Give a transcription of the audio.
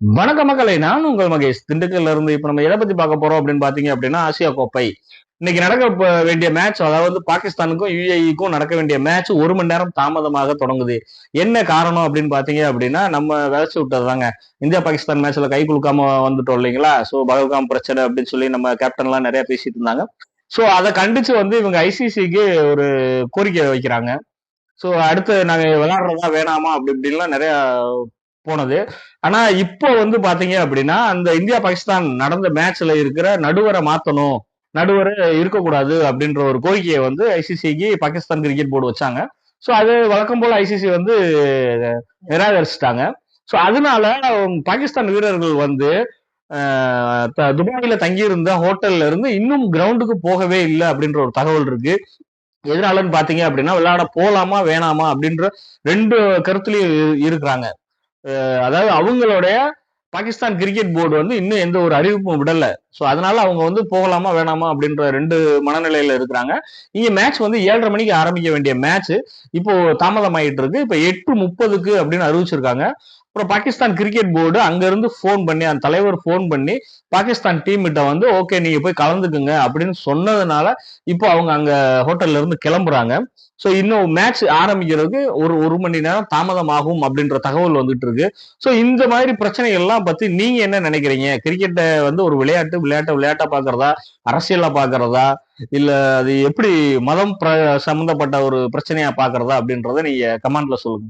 வணக்க மக்களை நான் உங்கள் மகேஷ். திண்டுக்கல்ல இருந்து இப்ப நம்ம எதை பத்தி பார்க்க போறோம் அப்படின்னு பாத்தீங்க அப்படின்னா ஆசியா கோப்பை. இன்னைக்கு நடக்க வேண்டிய மேட்ச் அதாவது பாகிஸ்தானுக்கும் யுஏஇக்கும் நடக்க வேண்டிய மேட்ச் ஒரு மணி நேரம் தாமதமாக தொடங்குது. என்ன காரணம் அப்படின்னு பாத்தீங்க அப்படின்னா நம்ம விளைச்சு விட்டதுதாங்க. இந்தியா பாகிஸ்தான் மேட்ச்ல கை குலுக்காம வந்துட்டோம் இல்லைங்களா? சோ பகல்காம் பிரச்சனை அப்படின்னு சொல்லி நம்ம கேப்டன் எல்லாம் நிறைய பேசிட்டு இருந்தாங்க. சோ அதை கண்டிச்சு வந்து இவங்க ஐசிசிக்கு ஒரு கோரிக்கை வைக்கிறாங்க. சோ அடுத்து நாங்க விளையாடுறதா வேணாமா அப்படி இப்படின்லாம் நிறைய போனது. ஆனா இப்போ வந்து பாத்தீங்க அப்படின்னா அந்த இந்தியா பாகிஸ்தான் நடந்த மேட்ச்ல இருக்கிற நடுவரை மாத்தணும் நடுவரை இருக்கக்கூடாது அப்படின்ற ஒரு கோரிக்கையை வந்து ஐசிசிக்கு பாகிஸ்தான் கிரிக்கெட் போர்டு வச்சாங்க. ஸோ அது வழக்கம் போல ஐசிசி வந்து நிராகரிச்சிட்டாங்க. ஸோ அதனால பாகிஸ்தான் வீரர்கள் வந்து த- துபாயில தங்கியிருந்த ஹோட்டல்ல இருந்து இன்னும் கிரவுண்டுக்கு போகவே இல்லை அப்படின்ற ஒரு தகவல் இருக்கு. எதனாலன்னு பாத்தீங்க அப்படின்னா விளையாட போலாமா வேணாமா அப்படின்ற ரெண்டு கருத்துலயும் இருக்கிறாங்க. அதாவது அவங்களுடைய பாகிஸ்தான் கிரிக்கெட் போர்டு வந்து இன்னும் எந்த ஒரு அறிவிப்பும் விடல. சோ அதனால அவங்க வந்து போகலாமா வேணாமா அப்படின்ற ரெண்டு மனநிலையில இருக்கிறாங்க. இங்க மேட்ச் வந்து ஏழரை மணிக்கு ஆரம்பிக்க வேண்டிய மேட்ச் இப்போ தாமதம் ஆயிட்டு இருக்கு. இப்போ எட்டு முப்பதுக்கு அப்படின்னு அறிவிச்சிருக்காங்க. அப்புறம் பாகிஸ்தான் கிரிக்கெட் போர்டு அங்கிருந்து ஃபோன் பண்ணி அந்த தலைவர் ஃபோன் பண்ணி பாகிஸ்தான் டீம் கிட்ட வந்து ஓகே நீங்க போய் கலந்துக்குங்க அப்படின்னு சொன்னதுனால இப்போ அவங்க அங்க ஹோட்டல்ல இருந்து கிளம்புறாங்க. ஸோ இன்னும் மேட்ச் ஆரம்பிக்கிறதுக்கு ஒரு ஒரு மணி நேரம் தாமதம் ஆகும் அப்படின்ற தகவல் வந்துட்டு இருக்கு. ஸோ இந்த மாதிரி பிரச்சனைகள்லாம் பத்தி நீங்க என்ன நினைக்கிறீங்க? கிரிக்கெட்டை வந்து ஒரு விளையாட்டு விளையாட்டை விளையாட்டா பாக்குறதா அரசியலா பாக்குறதா இல்ல அது எப்படி மதம் சம்பந்தப்பட்ட ஒரு பிரச்சனையா பாக்குறதா அப்படின்றத நீங்க கமெண்ட்ல சொல்லுங்க.